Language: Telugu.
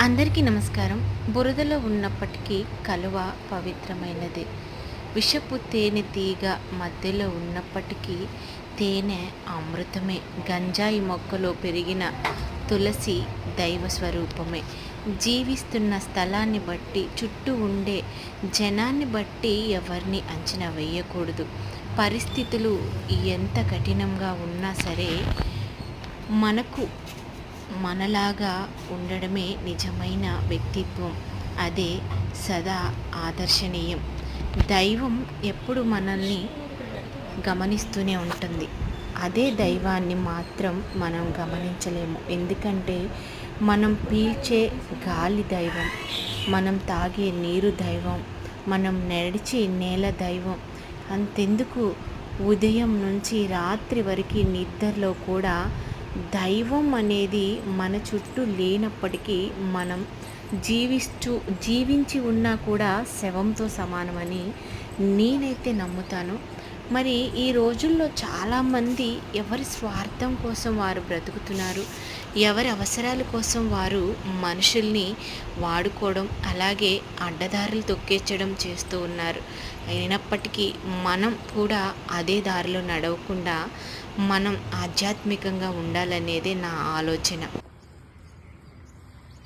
అందరికీ నమస్కారం. బురదలో ఉన్నప్పటికీ కలువ పవిత్రమైనది. విషపు తేనె తీగ మధ్యలో ఉన్నప్పటికీ తేనె అమృతమే. గంజాయి మొక్కలో పెరిగిన తులసి దైవ స్వరూపమే. జీవిస్తున్న స్థలాన్ని బట్టి చుట్టూ ఉండే జనాన్ని బట్టి ఎవరిని అంచనా వేయకూడదు. పరిస్థితులు ఎంత కఠినంగా ఉన్నా సరే మనకు మనలాగా ఉండడమే నిజమైన వ్యక్తిత్వం. అదే సదా ఆదర్శనీయం. దైవం ఎప్పుడు మనల్ని గమనిస్తూనే ఉంటుంది. అదే దైవాన్ని మాత్రం మనం గమనించలేము. ఎందుకంటే మనం పీల్చే గాలి దైవం మనం తాగే నీరు దైవం మనం నడిచే నేల దైవం. అంతెందుకు? ఉదయం నుంచి రాత్రి వరకు నిద్రలో కూడా దైవం అనేది మన చుట్టూ లేనప్పటికీ మనం జీవిస్తూ జీవించి ఉన్నా కూడా శవంతో సమానమని నేనైతే నమ్ముతాను. మరి ఈ రోజుల్లో చాలామంది ఎవరి స్వార్థం కోసం వారు బ్రతుకుతున్నారు ఎవరి అవసరాల కోసం వారు మనుషుల్ని వాడుకోవడం అలాగే అడ్డదారులు తొక్కేచ్చడం చేస్తూ ఉన్నారు. అయినప్పటికీ మనం కూడా అదే దారిలో నడవకుండా మనం ఆధ్యాత్మికంగా ఉండాలనేదే నా ఆలోచన.